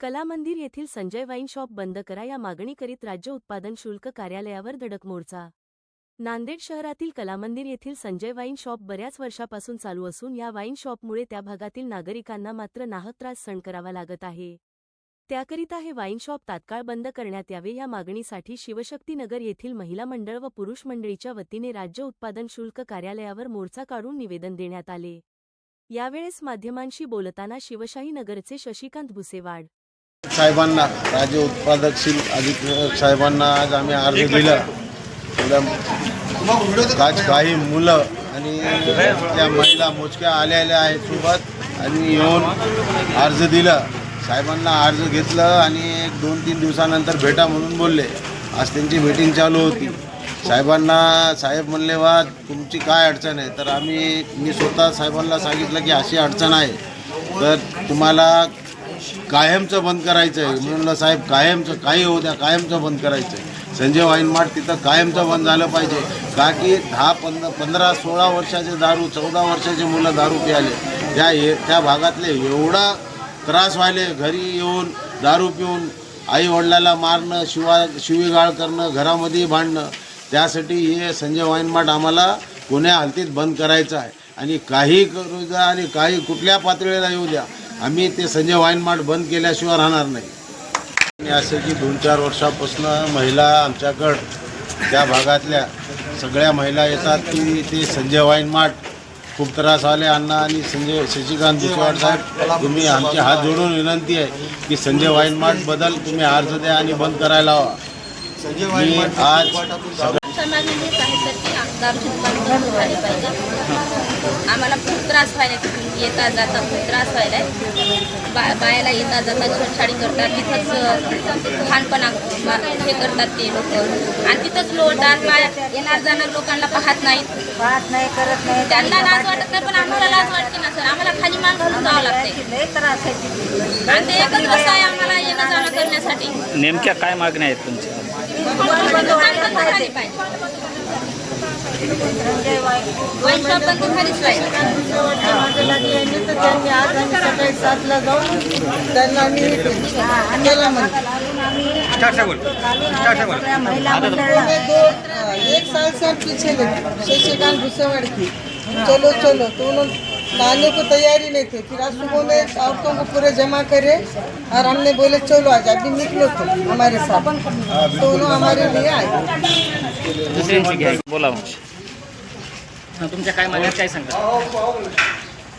कलामंदिर येथील Sanjay wine shop बंद करा या मागणी करीत राज्य उत्पादन शुल्क कार्यालयावर धडक मोर्चा. नांदेड शहरातील कलामंदिर येथील संजय वाईन शॉप बऱ्याच वर्षापासून चालू असून या वाईन शॉपमुळे त्या भागातील नागरिकांना मात्र नाहक त्रास सहन करावा लागत आहे. त्याकरिता हे वाईन शॉप तात्काळ बंद करण्यात यावे या मागणीसाठी शिवशक्तीनगर येथील महिला मंडळ व पुरुष मंडळीच्या वतीने राज्य उत्पादन शुल्क कार्यालयावर मोर्चा काढून निवेदन देण्यात आले. यावेळेस माध्यमांशी बोलताना शिवशाही नगरचे शशिकांत भुसेवाड साहेबांना राज्य उत्पादक शिल्प अधिक साहेबांना आज आम्ही अर्ज दिला. आज काही मुलं आणि त्या महिला मोजक्या आलेल्या आहेत सोबत आणि येऊन अर्ज दिला. साहेबांना अर्ज घेतलं आणि एक दोन तीन दिवसानंतर भेटा म्हणून बोलले. आज त्यांची मीटिंग चालू होती. साहेबांना साहेब म्हणले वा तुमची काय अडचण आहे? तर आम्ही मी स्वतः साहेबांना सांगितलं की अशी अडचण आहे. तर तुम्हाला कायमचं बंद करायचं आहे म्हणलं साहेब कायमचं काही होऊ द्या कायमचं बंद करायचं आहे संजय वाईन मार्ट तिथं कायमचं बंद झालं पाहिजे. का की दहा पंध पंधरा सोळा वर्षाचे दारू चौदा वर्षाचे मुलं दारू प्याले त्या ए त्या भागातले एवढा त्रास व्हायले घरी येऊन दारू पिऊन आई वडिलाला मारणं शिवा शिवीगाळ करणं घरामध्ये भांडणं. त्यासाठी हे संजय वाईन मार्ट आम्हाला कोण्या हालतीत बंद करायचं आहे. आणि काही करू द्या आणि काही कुठल्या पातळीला येऊ द्या. आम्ही ते संजय वाईन मार्ट बंद केल्याशिवाय राहणार नाही. आणि असं की दोन चार वर्षापासून महिला आमच्याकडं त्या भागातल्या सगळ्या महिला येतात की ते संजय वाईन मार्ट खूप त्रास आले अण्णा आणि संजय शशिकांत दुसवाड साहेब तुम्ही आमचे हात जोडून विनंती आहे की संजय वाईन मार्ट बदल तुम्ही अर्ज द्या आणि बंद करायला हवा. मी आज की दुकान बंद झाली पाहिजे. आम्हाला खूप त्रास व्हायला तिथून येता जाता खूप त्रास व्हायला बा बायाला येता जाता छेडछाडी करतात. तिथंच लहानपणा बा- हे करतात ते लोक. आणि तिथंच लोटतात बाया येणार जाणार लोकांना पाहत नाहीत. पाहत नाही करत नाही. त्यांना लाज वाटत नाही पण आम्हाला लाज वाटते ना सर. आम्हाला खाली मान घालून जावं लागते लय त्रास आहे. आणि ते एकच आहे आम्हाला येणं जाणं करण्यासाठी? नेमक्या काय मागण्या आहेत तुमच्या? दुकान बंद त्यांनी आज आम्ही सकाळी सातला जाऊन त्यांना आम्ही हे महिला एक साल से पीछे शशिकांत भुसेवाड की चलो चलो. तो लाने को तैयारी नहीं थे। फिर आज सुबह में औरतों को पूरे जमा करे और हमने बोले चलो आज अभी निकलो तो हमारे साथ। तो उन्होंने हमारे लिए आए। बोला तुमच्या काय मागण्या काय सांगा?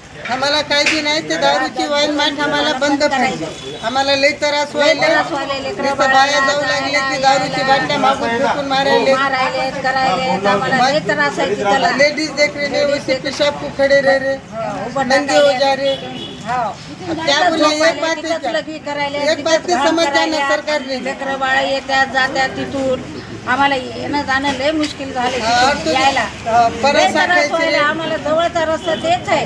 आम्हाला बी नाही ते दारूची वाईन माठ आम्हाला बंद पाहिजे. आम्हाला लई त्रास व्हायला बाया जाऊ लागले की दारूची बाटल्या मागून फेकून मारायले. मारायले करायले आम्हाला लय त्रास आहे तिथं लेडीज देख रहे ने वैसे पेशाब को खड़े रह रहे नंगे हो जा क्या बोले एक बात एक बात नहीं समझ जाना सरकार ने लेकरं बाळा येतात जात्यात तिथून. आम्हाला येणं जाणं लय मुश्किल झाले यायला. लय त्रास व्हायला आम्हाला जवळचा रस्ता तेच आहे.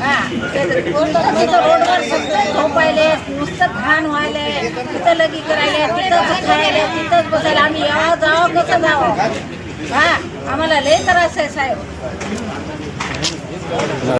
हा ते- तिथं रोडवर सगळं झोपायले नुसतं घाण व्हायले तिथं लगी करायले तिथंच खायले तिथंच बसायला. आम्ही यावं जावं कसं जावं? हा आम्हाला लय त्रास आहे साहेब.